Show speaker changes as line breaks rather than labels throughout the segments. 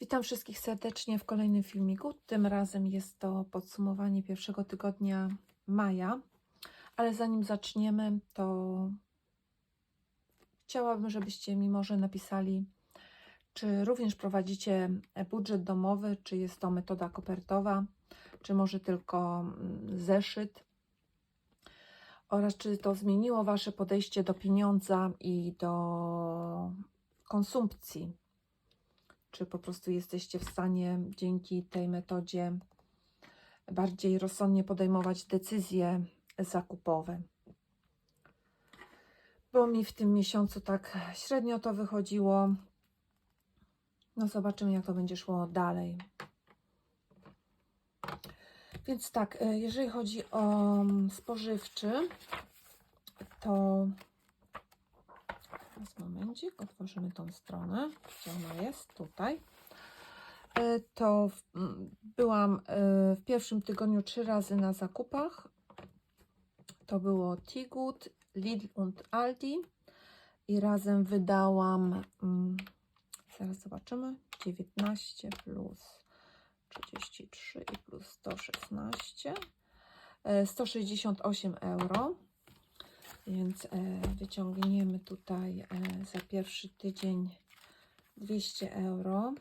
Witam wszystkich serdecznie w kolejnym filmiku. Tym razem jest to podsumowanie pierwszego tygodnia maja, ale zanim zaczniemy, to chciałabym, żebyście mi może napisali, czy również prowadzicie budżet domowy, czy jest to metoda kopertowa, czy może tylko mm, zeszyt, oraz czy to zmieniło Wasze podejście do pieniądza i do konsumpcji czy po prostu jesteście w stanie dzięki tej metodzie bardziej rozsądnie podejmować decyzje zakupowe. Bo mi w tym miesiącu tak średnio to wychodziło. No zobaczymy, jak to będzie szło dalej. Więc tak, e, jeżeli chodzi o spożywczy, to Teraz momencik, otworzymy tą stronę, gdzie ona jest, tutaj. E, To w- byłam e, w pierwszym tygodniu trzy razy na zakupach. To było Tigut, Lidl und Aldi i razem wydałam, mm, zaraz zobaczymy, 19 plus 33 i plus 116, e, 168 euro. Więc e, wyciągniemy tutaj e, za pierwszy tydzień 200 euro.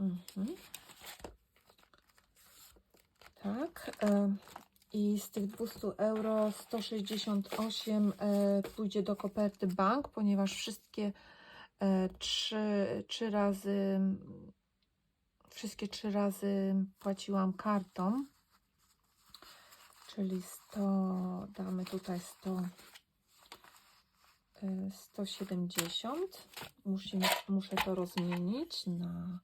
Mhm. Tak. E, I z tych 200 euro 168 e, pójdzie do koperty bank, ponieważ wszystkie trzy, trzy razy, wszystkie trzy razy płaciłam kartą, czyli 100, damy tutaj 100, e, 170. Musimy, muszę to rozmienić na,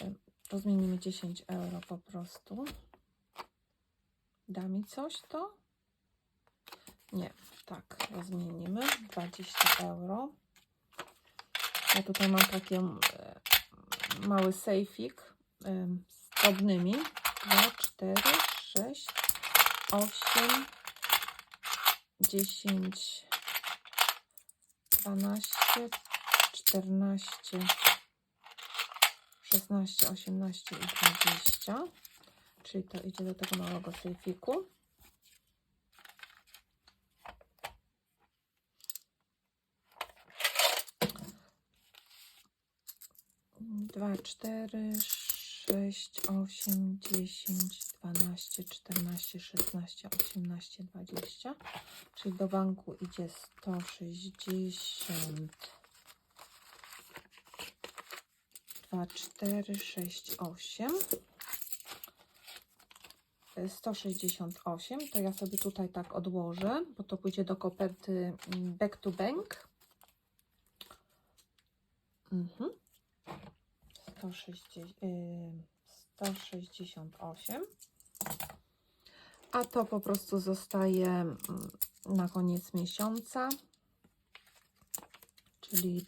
e, rozmienimy 10 euro po prostu. Da mi coś to? Nie, tak, rozmienimy 20 euro. Ja tutaj mam taki e, mały sejfik z drobnymi. 2, 4, 6, 8, 10, 12, 14, 16, 18 i 20. Czyli to idzie do tego małego sejfiku. Dwa, cztery, sześć, osiem, dziesięć, dwanaście, czternaście, szesnaście, osiemnaście, dwadzieścia. Czyli do banku idzie sto sześćdziesiąt. Dwa, cztery, sześć, osiem. 168, to ja sobie tutaj tak odłożę, bo to pójdzie do koperty mm, back to bank. Mhm. 160, y, 168. A to po prostu zostaje mm, na koniec miesiąca, czyli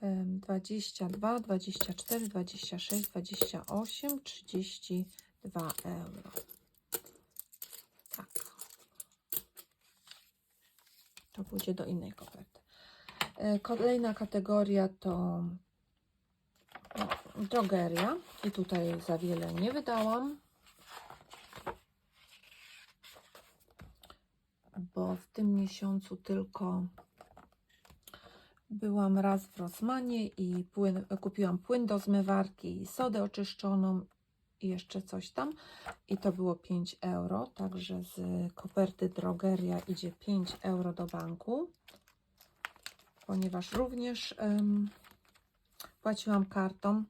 em, 22, 24, 26, 28, 32 euro. Tak. To pójdzie do innej koperty. E, Kolejna kategoria to drogeria. I tutaj za wiele nie wydałam, bo w tym miesiącu tylko byłam raz w Rosmanie i płyn, kupiłam płyn do zmywarki sodę oczyszczoną i jeszcze coś tam. I to było 5 euro, także z koperty drogeria idzie 5 euro do banku, ponieważ również em, płaciłam kartą.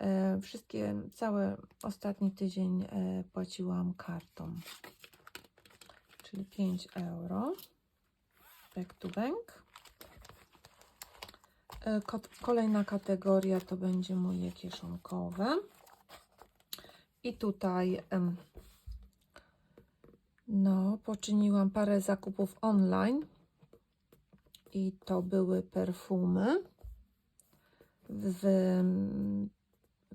E, Wszystkie, cały ostatni tydzień e, płaciłam kartą. Czyli 5 euro. Back to bank. E, ko- Kolejna kategoria to będzie moje kieszonkowe. I tutaj no, poczyniłam parę zakupów online. I to były perfumy w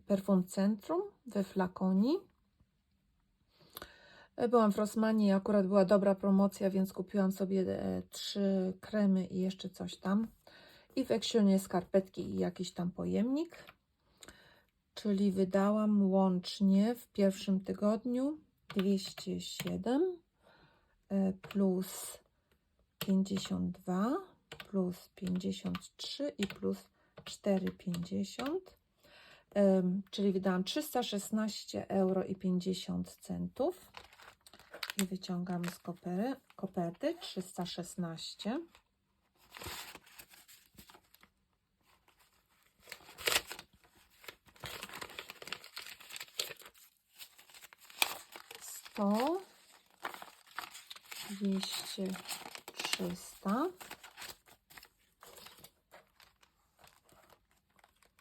Perfum Centrum we Flakoni. Byłam w Rossmanie i akurat była dobra promocja, więc kupiłam sobie e, trzy kremy i jeszcze coś tam. I w Eksionie skarpetki i jakiś tam pojemnik. Czyli wydałam łącznie w pierwszym tygodniu 207 e, plus 52 plus 53 i plus 4,50 Em, czyli wydałam 316 euro i 50 centów. I wyciągamy z kopery, koperty 316 sto dwieście trzysta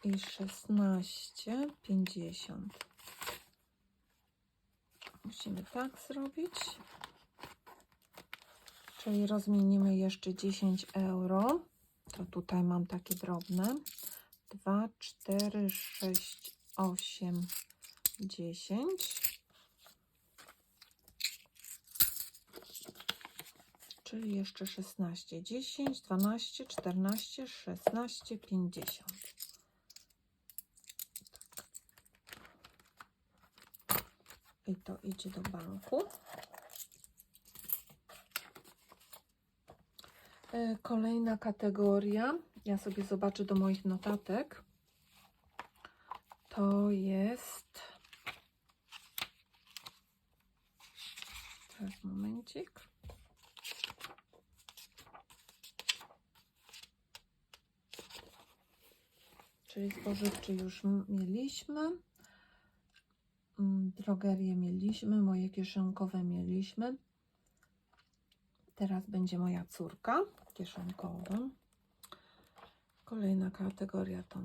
i szesnaście pięćdziesiąt. Musimy tak zrobić. Czyli rozmienimy jeszcze 10 euro. To tutaj mam takie drobne. 2, 4, 6, 8, 10. Czyli jeszcze 16, 10, 12, 14, 16, 50. I to idzie do banku. E, Kolejna kategoria. Ja sobie zobaczę do moich notatek. To jest. Teraz momencik. Czyli spożywczy już mieliśmy. Mm, Drogerię mieliśmy, moje kieszonkowe mieliśmy. Teraz będzie moja córka kieszonkowa. Kolejna kategoria to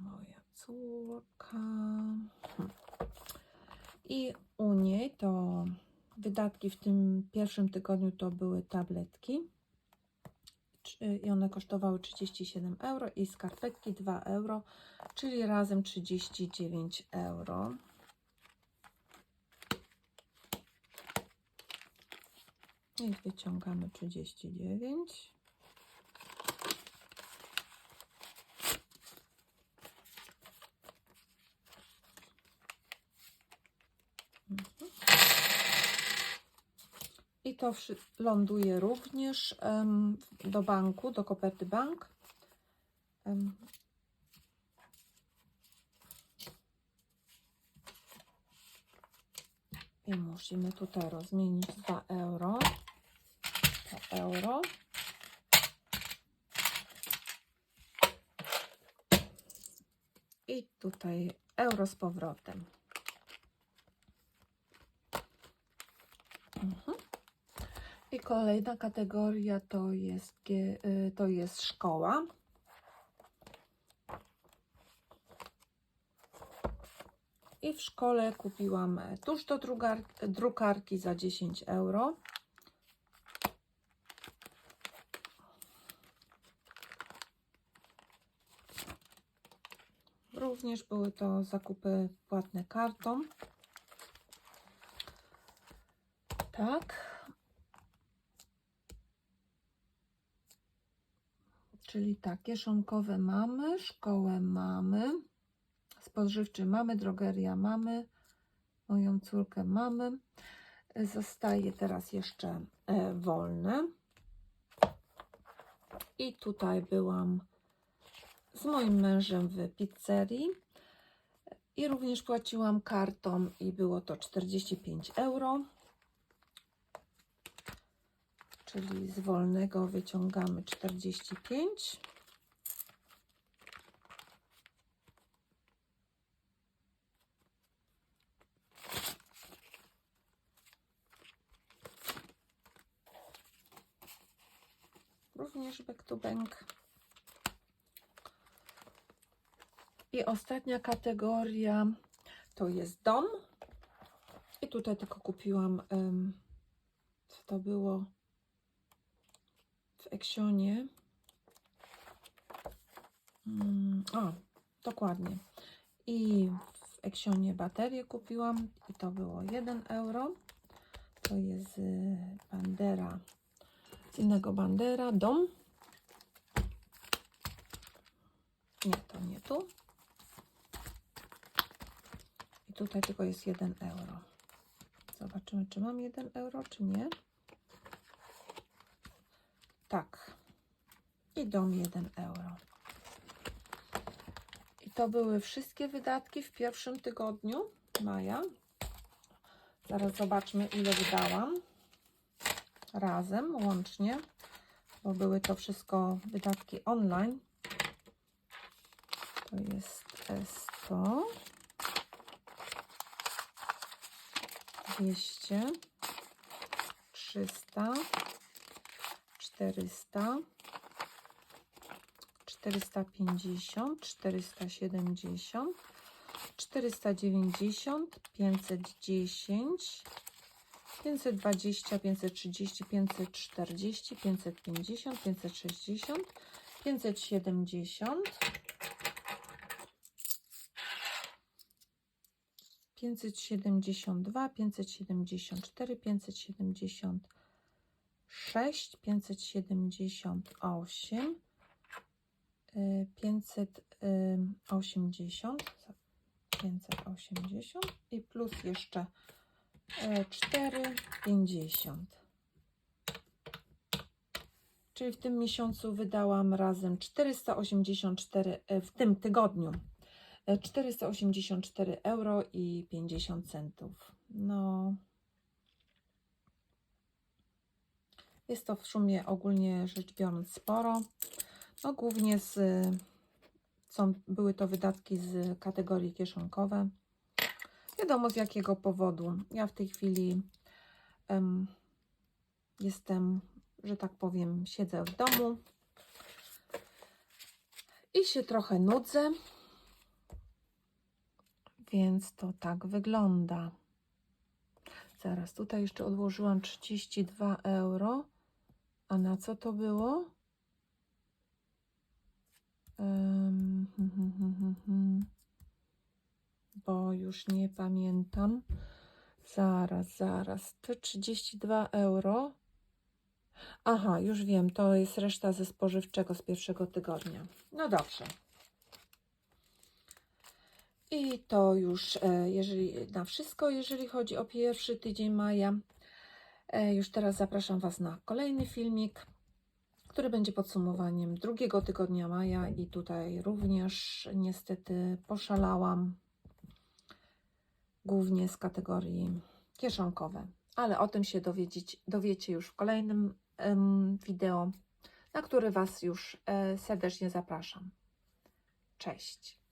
moja córka. I u niej to wydatki w tym pierwszym tygodniu to były tabletki. Czy- I one kosztowały 37 euro i skarpetki 2 euro, czyli razem 39 euro. I wyciągamy 39. Mhm. I to ląduje również em, do banku, do koperty bank. Em, I musimy tutaj rozmienić 2 euro. Euro. I tutaj euro z powrotem. Mhm. I kolejna kategoria to jest, y, to jest szkoła. I w szkole kupiłam tusz do drukarki za 10 euro. Również były to zakupy płatne kartą. Tak. Czyli tak, kieszonkowe mamy, szkołę mamy, spożywczy mamy, drogeria mamy, moją córkę mamy. Zostaje teraz jeszcze e, wolne. I tutaj byłam z moim mężem w pizzerii i również płaciłam kartą i było to 45 euro. Czyli z wolnego wyciągamy 45. Również back to bank. I ostatnia kategoria to jest dom. I tutaj tylko kupiłam, co to było w Eksionie. Mm, o, dokładnie. I w Eksionie baterię kupiłam i to było 1 euro. To jest y, bandera. Z innego bandera. Dom. Nie, to nie tu. I tutaj tylko jest 1 euro. Zobaczymy, czy mam 1 euro, czy nie. Tak. I dom 1 euro. I to były wszystkie wydatki w pierwszym tygodniu maja. Zaraz zobaczmy, ile wydałam razem, łącznie, bo były to wszystko wydatki online. To jest S100. 200, 300, 400, 450, 470, 490, 510, 520, 530, 540, 550, 560, 570, 572, 574, 576, 578, y, 580, 580 i plus jeszcze y, 4,50. Czyli w tym miesiącu wydałam razem 484 y, w tym tygodniu 484 euro i 50 centów. No. Jest to w sumie ogólnie rzecz biorąc sporo. No głównie z są, były to wydatki z kategorii kieszonkowe. Wiadomo z jakiego powodu. Ja w tej chwili em, jestem, że tak powiem, siedzę w domu i się trochę nudzę. Więc to tak wygląda. Zaraz, tutaj jeszcze odłożyłam 32 euro. A na co to było? Hmm, hmm, hmm. Bo już nie pamiętam. Zaraz, zaraz. Te 32 euro. Aha, już wiem, to jest reszta ze spożywczego z pierwszego tygodnia. No dobrze. I to już e, jeżeli, na wszystko, jeżeli chodzi o pierwszy tydzień maja. E, Już teraz zapraszam Was na kolejny filmik, który będzie podsumowaniem drugiego tygodnia maja i tutaj również niestety poszalałam głównie z kategorii kieszonkowe, ale o tym się dowiedzieć, dowiecie już w kolejnym em, wideo, na który Was już e, serdecznie zapraszam. Cześć!